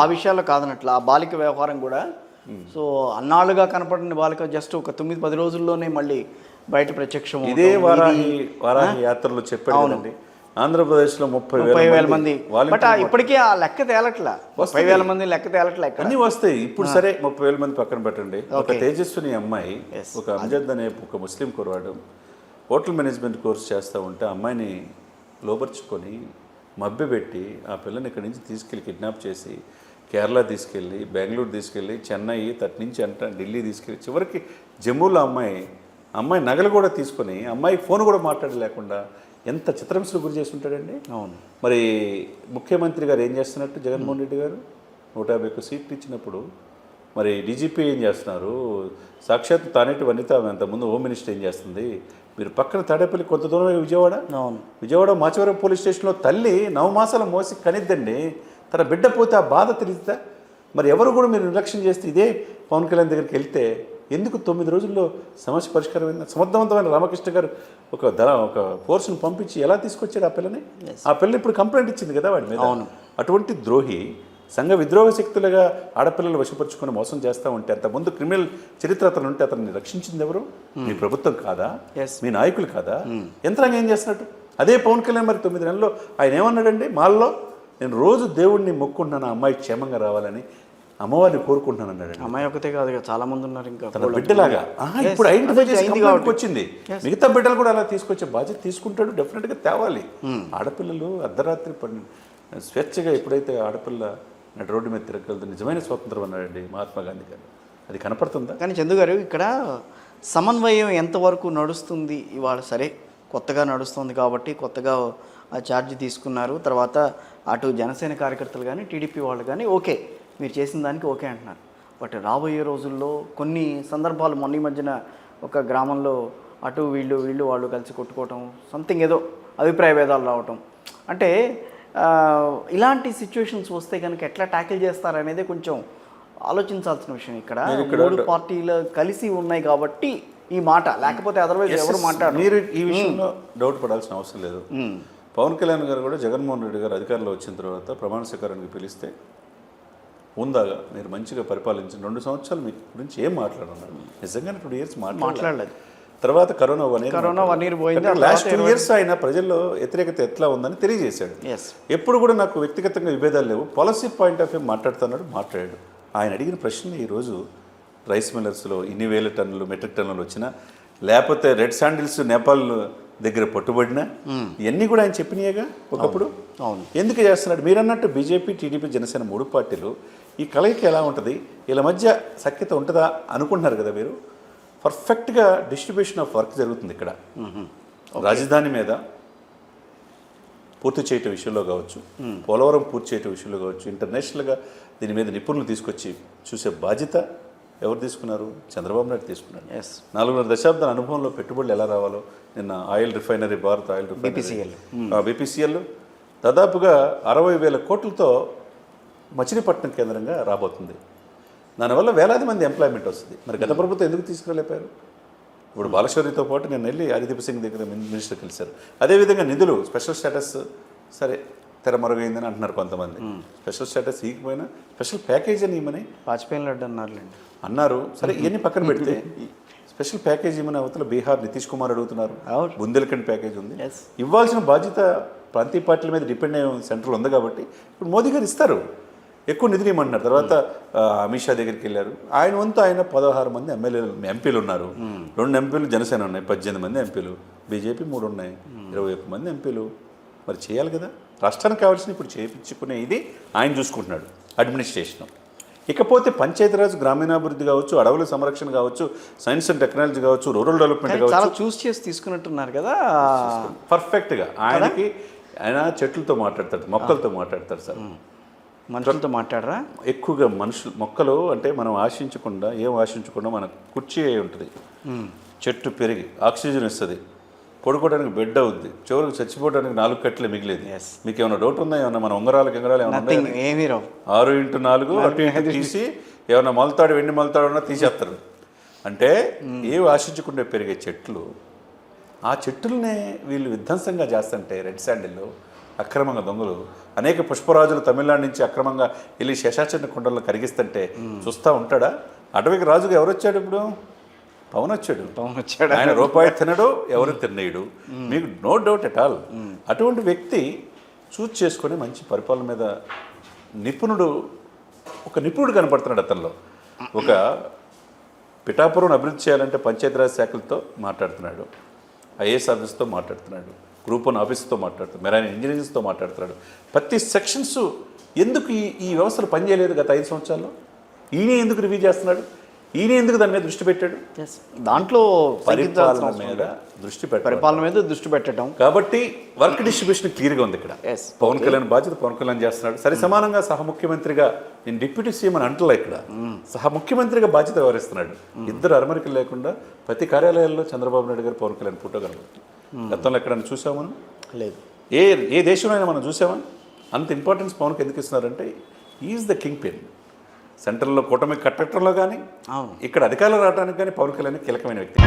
ఆ విషయాల్లో కాదనట్ల ఆ బాలిక వ్యవహారం కూడా. సో అన్నాళ్ళుగా కనపడిన బాలిక జస్ట్ ఒక తొమ్మిది పది రోజుల్లోనే మళ్ళీ బయట ప్రత్యక్షం ఇదే వారాహి వారాహి యాత్రలో చెప్పాడు కదండి. ఆంధ్రప్రదేశ్లో ముప్పై ముప్పై వేల మంది బట్ ఇప్పటికీ ఆ లెక్క తేలట్లా. ముప్పై వేల మంది లెక్క తేలట్లా అన్నీ వస్తాయి. ఇప్పుడు సరే ముప్పై వేల మంది పక్కన పెట్టండి. ఒక. తేజస్విని అమ్మాయి. ఒక అమ్జద్ అనే ఒక ముస్లిం కురవాడు హోటల్ మేనేజ్మెంట్ కోర్స్ చేస్తూ ఉంటే అమ్మాయిని లోపరుచుకొని మభ్యపెట్టి ఆ పిల్లని ఇక్కడి నుంచి తీసుకెళ్ళి కిడ్నాప్ చేసి కేరళ తీసుకెళ్ళి బెంగళూరు తీసుకెళ్ళి చెన్నై తట్ నుంచి అంట ఢిల్లీ తీసుకెళ్ళి చివరికి జమ్మూలో అమ్మాయి అమ్మాయి నగలు కూడా తీసుకొని అమ్మాయి ఫోన్ కూడా మాట్లాడలేకుండా ఎంత చిత్రహింసలు గురి చేసి ఉంటాడండి? అవును. మరి ముఖ్యమంత్రి గారు ఏం చేస్తున్నట్టు జగన్మోహన్ రెడ్డి గారు? నూట యాభై ఒక్క సీట్లు ఇచ్చినప్పుడు మరి డీజీపీ ఏం చేస్తున్నారు? సాక్షాత్ తానేటి వనిత అంతకుముందు హోమ్ మినిస్టర్ ఏం చేస్తుంది? మీరు పక్కన తాడేపల్లి కొంత దూరమే విజయవాడ? అవును. విజయవాడ మాచవరం పోలీస్ స్టేషన్లో తల్లి నవమాసాల మోసి కనిద్దండి. తన బిడ్డ పోతే ఆ బాధ తెలియదా మరి ఎవరు కూడా మీరు నిర్లక్ష్యం చేస్తే ఇదే పవన్ కళ్యాణ్ దగ్గరికి వెళ్తే ఎందుకు తొమ్మిది రోజుల్లో సమస్య పరిష్కారం అయింది సమర్థవంతమైన రామకృష్ణ గారు ఒక ధర ఒక ఫోర్స్ను పంపించి ఎలా తీసుకొచ్చాడు ఆ పిల్లని? ఆ పిల్ల ఇప్పుడు కంప్లైంట్ ఇచ్చింది కదా వాడి మీద? అవును. అటువంటి ద్రోహి సంఘ విద్రోహ శక్తులుగా ఆడపిల్లలు వశపరుచుకొని మోసం చేస్తూ ఉంటే అంతకుముందు క్రిమినల్ చరిత్ర అతను ఉంటే అతన్ని రక్షించింది ఎవరు? మీ ప్రభుత్వం కాదా. మీ నాయకులు కాదా? యంత్రాంగం ఏం చేస్తున్నట్టు? అదే పవన్ కళ్యాణ్ మరి తొమ్మిది నెలల్లో ఆయన ఏమన్నాడండి? మాల్లో నేను రోజు దేవుణ్ణి మొక్కుంటున్నాను అమ్మాయి క్షేమంగా రావాలని అమ్మవారిని కోరుకుంటున్నాను అన్నాడండి అమ్మాయి ఒకతే కాదు చాలా మంది ఉన్నారు ఇంకా. తన బిడ్డలాగా. ఇప్పుడు ఐడెంటిఫై చేసి. వచ్చింది. మిగతా బిడ్డలు కూడా అలా తీసుకొచ్చే బాధ్యత తీసుకుంటాడు డెఫినెట్గా తేవాలి. ఆడపిల్లలు అర్ధరాత్రి పని స్వేచ్ఛగా ఎప్పుడైతే ఆడపిల్ల నడి రోడ్డు మీద తిరగలదు నిజమైన స్వాతంత్రం అన్నాడండి మహాత్మా గాంధీ గారు. అది కనపడుతుందా? కానీ చందు గారు ఇక్కడ సమన్వయం ఎంతవరకు నడుస్తుంది? ఇవాళ సరే కొత్తగా నడుస్తుంది కాబట్టి కొత్తగా ఆ ఛార్జ్ తీసుకున్నారు. తర్వాత అటు జనసేన కార్యకర్తలు కానీ టీడీపీ వాళ్ళు కానీ ఓకే మీరు చేసిన దానికి ఓకే అంటున్నారు. బట్ రాబోయే రోజుల్లో కొన్ని సందర్భాలు మొన్న ఈ మధ్యన ఒక గ్రామంలో అటు వీళ్ళు వీళ్ళు వాళ్ళు కలిసి కొట్టుకోవటం సంథింగ్ ఏదో అభిప్రాయ భేదాలు రావటం. అంటే ఇలాంటి సిచ్యువేషన్స్ వస్తే కనుక ఎట్లా ట్యాకిల్ చేస్తారనేది కొంచెం ఆలోచించాల్సిన విషయం ఇక్కడ. మూడు పార్టీలు కలిసి ఉన్నాయి కాబట్టి ఈ మాట లేకపోతే అదర్వైజ్ ఎవరు మాట్లాడరు. మీరు ఈ విషయంలో డౌట్ పడాల్సిన అవసరం లేదు. పవన్ కళ్యాణ్ గారు కూడా జగన్మోహన్ రెడ్డి గారు అధికారంలో వచ్చిన తర్వాత ప్రమాణ స్వీకారానికి పిలిస్తే ఉందాగా మీరు మంచిగా పరిపాలించిన రెండు సంవత్సరాలు మీ గురించి ఏం మాట్లాడున్నారు నిజంగానే టూ ఇయర్స్ మాట్లాడలేదు. తర్వాత corona one year corona one year పోయింది లాస్ట్ టూ ఇయర్స్ ఆయన ప్రజల్లో వ్యతిరేకత ఎట్లా ఉందని తెలియజేశాడు. ఎప్పుడు కూడా నాకు వ్యక్తిగతంగా విభేదాలు లేవు. పాలసీ పాయింట్ ఆఫ్ వ్యూ మాట్లాడుతున్నాడు మాట్లాడాడు. ఆయన అడిగిన ప్రశ్నలు ఈరోజు రైస్ మిల్లర్స్లో ఇన్ని వేల టన్నులు మెట్రిక్ టన్నులు వచ్చినా లేకపోతే రెడ్ శాండిల్స్ నేపాల్ దగ్గర పట్టుబడినా ఇవన్నీ కూడా ఆయన చెప్పినాయేగా ఒకప్పుడు? అవును. ఎందుకు చేస్తున్నాడు? మీరు అన్నట్టు బీజేపీ టీడీపీ జనసేన మూడు పార్టీలు ఈ కలయిక ఎలా ఉంటుంది? వీళ్ళ మధ్య సఖ్యత ఉంటుందా అనుకుంటున్నారు కదా మీరు? పర్ఫెక్ట్గా డిస్ట్రిబ్యూషన్ ఆఫ్ వర్క్ జరుగుతుంది ఇక్కడ. రాజధాని మీద పూర్తి చేయటం విషయంలో కావచ్చు పోలవరం పూర్తి చేయటం విషయంలో కావచ్చు ఇంటర్నేషనల్గా దీని మీద నిపుణులు తీసుకొచ్చి చూసే బాధ్యత ఎవరు తీసుకున్నారు? చంద్రబాబు నాయుడు తీసుకున్నారు. ఎస్ నాలుగున్నర దశాబ్దాల అనుభవంలో పెట్టుబడులు ఎలా రావాలో నిన్న oil refinery Bharat oil BPCL. BPCL దాదాపుగా అరవై వేల కోట్లతో మచిలీపట్నం కేంద్రంగా రాబోతుంది. దానివల్ల వేలాది మంది ఎంప్లాయ్మెంట్ వస్తుంది. మరి గత ప్రభుత్వం ఎందుకు తీసుకురాలేపారు? ఇప్పుడు బాలశౌరితో పాటు నేను వెళ్ళి హరిదీప్ సింగ్ దగ్గర మిన్- మినిస్టర్ కలిశారు. అదేవిధంగా నిధులు స్పెషల్ స్టేటస్ సరే తెరమరుగైందని అంటున్నారు కొంతమంది. స్పెషల్ స్టేటస్ ఇకపోయినా స్పెషల్ ప్యాకేజ్ అని ఇవ్వమని వాజ్పేయి లడ్డు అన్నారులేండి. అన్నారు. సరే ఇవన్నీ పక్కన పెడితే స్పెషల్ ప్యాకేజ్ ఇవ్వని అవతల బీహార్ నితీష్ కుమార్ అడుగుతున్నారు. బుందేల్ఖండ్ ప్యాకేజ్ ఉంది. ఇవ్వాల్సిన బాధ్యత ప్రాంతీయ పార్టీల మీద డిపెండ్ అయ్యే సెంట్రల్ ఉంది కాబట్టి ఇప్పుడు మోదీ గారు ఇస్తారు. ఎక్కువ నిధులు ఇవ్వమంటున్నారు తర్వాత అమిత్ షా దగ్గరికి వెళ్ళారు. ఆయన వంతు ఆయన పదహారు మంది ఎమ్మెల్యేలు ఎంపీలు ఉన్నారు. రెండు ఎంపీలు జనసేన ఉన్నాయి పద్దెనిమిది మంది ఎంపీలు. బీజేపీ మూడు ఉన్నాయి ఇరవై ఒక్క మంది ఎంపీలు. మరి చేయాలి కదా? రాష్ట్రానికి కావాల్సిన ఇప్పుడు చేయించుకునే ఇది ఆయన చూసుకుంటున్నాడు అడ్మినిస్ట్రేషన్. ఇకపోతే పంచాయతీరాజ్ గ్రామీణాభివృద్ధి కావచ్చు అడవుల సంరక్షణ కావచ్చు సైన్స్ అండ్ టెక్నాలజీ కావచ్చు రూరల్ డెవలప్మెంట్ కావచ్చు. చూస్ చేసి తీసుకున్నట్టున్నారు కదా. పర్ఫెక్ట్గా ఆయనకి ఆయన చెట్లతో మాట్లాడతాడు మొక్కలతో మాట్లాడతాడు సార్. మనుషులతో మాట్లాడరా? ఎక్కువగా మనుషులు మొక్కలు అంటే మనం ఆశించకుండా ఏం ఆశించకుండా మన కుర్చీ అయి ఉంటుంది. చెట్టు పెరిగి ఆక్సిజన్ ఇస్తుంది. పడుకోవడానికి బెడ్ అవుద్ది. చివరికి చచ్చిపోవడానికి నాలుగు కట్టలే మిగిలేదు. మీకు ఏమైనా డౌట్ ఉందా? ఏమన్నా మన ఉంగరాలు ఏమైనా ఉన్నాయా? నథింగ్ ఏమీ రావు. ఆరు ఇంటూ నాలుగు అటు ఇటు తీసి ఏమన్నా మొలతాడు వెండి మొలతాడు ఉన్నా తీసేస్తారు. అంటే ఏవి ఆశించకుండా పెరిగే చెట్లు ఆ చెట్టులనే వీళ్ళు విధ్వంసంగా చేస్తుంటే రెడ్ శాండిల్లో అక్రమంగా దొంగలు. అనేక పుష్పరాజులు తమిళనాడు నుంచి అక్రమంగా వెళ్ళి శేషాచరణ కొండల్లో కరిగిస్తుంటే చూస్తూ ఉంటాడా? అటవీకి రాజుగా ఎవరు వచ్చాడు ఇప్పుడు? పవన్ వచ్చాడు. పవన్ వచ్చాడు? ఆయన రూపాయి తినడు ఎవరు తినేయడు మీకు నో డౌట్ ఎట్ ఆల్ అటువంటి వ్యక్తి చూస్ చేసుకొని మంచి పరిపాలన మీద నిపుణుడు ఒక నిపుణుడు కనపడుతున్నాడు అతనిలో. ఒక పిఠాపురం అభివృద్ధి చేయాలంటే పంచాయతీరాజ్ శాఖలతో మాట్లాడుతున్నాడు. ఐఏఎస్ ఆఫీస్తో మాట్లాడుతున్నాడు. గ్రూప్ వన్ ఆఫీస్తో మాట్లాడుతున్నాడు మెరైన్ ఇంజనీరింగ్స్తో మాట్లాడుతున్నాడు. ప్రతి సెక్షన్స్ ఎందుకు ఈ ఈ వ్యవస్థలు పనిచేయలేదు గత ఐదు సంవత్సరాల్లో? ఈయన ఎందుకు రివ్యూ చేస్తున్నాడు? ఈయన ఎందుకు దాని మీద దృష్టి పెట్టాడు? దాంట్లో పరిపాలన మీద దృష్టి పెట్టాడు పరిపాలన మీద దృష్టి పెట్టడం. కాబట్టి వర్క్ డిస్ట్రిబ్యూషన్ క్లియర్గా ఉంది ఇక్కడ. Yes. పవన్ కళ్యాణ్ బాధ్యత పవన్ కళ్యాణ్ చేస్తున్నాడు. సరే సమానంగా సహ ముఖ్యమంత్రిగా నేను డిప్యూటీ సీఎం అని అంటలే ఇక్కడ. సహ ముఖ్యమంత్రిగా బాధ్యత వ్యవహరిస్తున్నాడు. ఇద్దరు అరమరికలు లేకుండా ప్రతి కార్యాలయాల్లో చంద్రబాబు నాయుడు గారు పవన్ కళ్యాణ్ ఫోటో కనబడుతుంది. గతంలో ఎక్కడైనా చూసామా మనం? లేదు. ఏ ఏ దేశంలో మనం చూసామా అంత ఇంపార్టెన్స్ పవన్కి ఎందుకు ఇస్తున్నారంటే ఈజ్ ద కింగ్ పిన్ సెంట్రల్లో కూటమి కట్టడంలో కానీ ఇక్కడ అధికారులు రావడానికి కానీ పవన్ కళ్యాణ్ కీలకమైన వ్యక్తి.